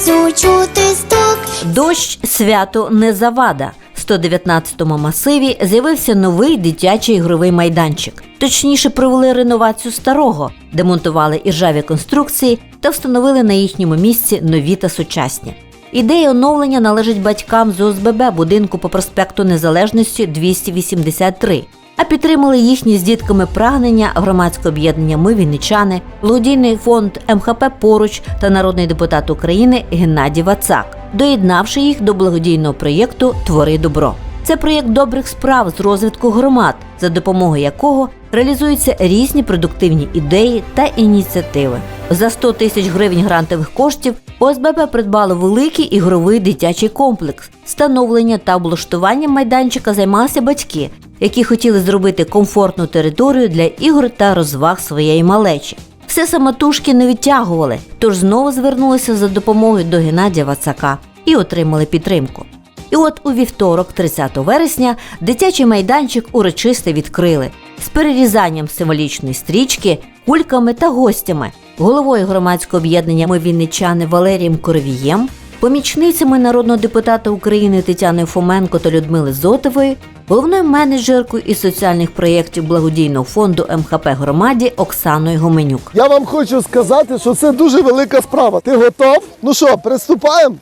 сонцю чути стук. Дощ свято не завада. В 119-му масиві з'явився новий дитячий ігровий майданчик. Точніше, провели реновацію старого, демонтували іржаві конструкції та встановили на їхньому місці нові та сучасні. Ідея оновлення належить батькам з ОСББ будинку по проспекту Незалежності 283. А підтримали їхні з дітками прагнення громадське об'єднання Ми Вінничани, благодійний фонд МХП Поруч та народний депутат України Геннадій Вацак, доєднавши їх до благодійного проєкту Твори добро. Це проєкт добрих справ з розвитку громад, за допомогою якого реалізуються різні продуктивні ідеї та ініціативи. За 100 тисяч гривень грантових коштів ОСББ придбало великий ігровий дитячий комплекс. Встановлення та облаштуванням майданчика займалися батьки, які хотіли зробити комфортну територію для ігор та розваг своєї малечі. Все самотужки не відтягували, тож знову звернулися за допомогою до Геннадія Вацака і отримали підтримку. І от у вівторок, 30 вересня, дитячий майданчик урочисто відкрили з перерізанням символічної стрічки, кульками та гостями, головою громадського об'єднання Ми Вінничани Валерієм Коровієм, помічницями народного депутата України Тетяною Фоменко та Людмили Зотової, головною менеджеркою із соціальних проєктів благодійного фонду МХП громаді Оксаною Гоменюк. Я вам хочу сказати, що це дуже велика справа. Ти готов? Ну що, приступаємо?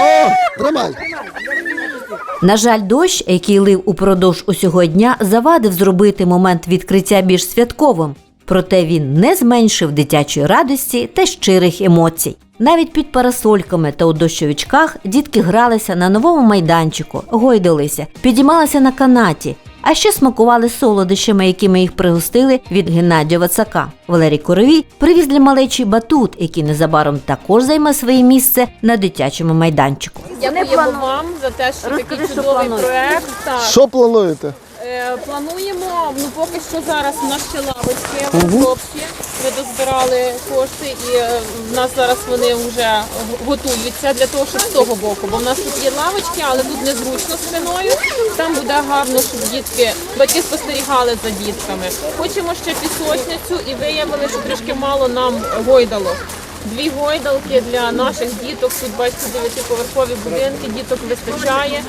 О, тримай. На жаль, дощ, який лив упродовж усього дня, завадив зробити момент відкриття більш святковим. Проте він не зменшив дитячої радості та щирих емоцій. Навіть під парасольками та у дощовичках дітки гралися на новому майданчику, гойдалися, підіймалися на канаті, а ще смакували солодощами, якими їх пригостили від Геннадія Вацака. Валерій Коровій привіз для малечі батут, який незабаром також займе своє місце на дитячому майданчику. Дякуємо вам за те, що такий чудовий проект. Так. Що плануєте? Е, Плануємо, ну поки що зараз у нас ще лавочки в розробці. Ми дозбирали кошти і е, в нас зараз вони вже готуються для того, щоб з того боку. Бо в нас тут є лавочки, але тут незручно спиною. Там буде гарно, щоб дітки, батьки спостерігали за дітками. Хочемо ще пісочницю і виявили, що трішки мало нам гойдалок. Дві гойдалки для наших діток, тут бачите 9-поверхові будинки, діток вистачає.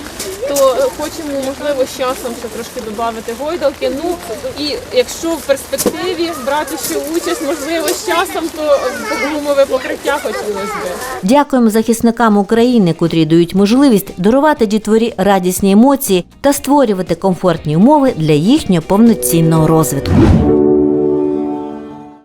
То е, хочемо, можливо, з часом ще трошки додати гойдалки. Ну і якщо в перспективі брати ще участь, можливо, з часом, то е, гумове покриття хотілося би. Дякуємо захисникам України, котрі дають можливість дарувати дітворі радісні емоції та створювати комфортні умови для їхнього повноцінного розвитку.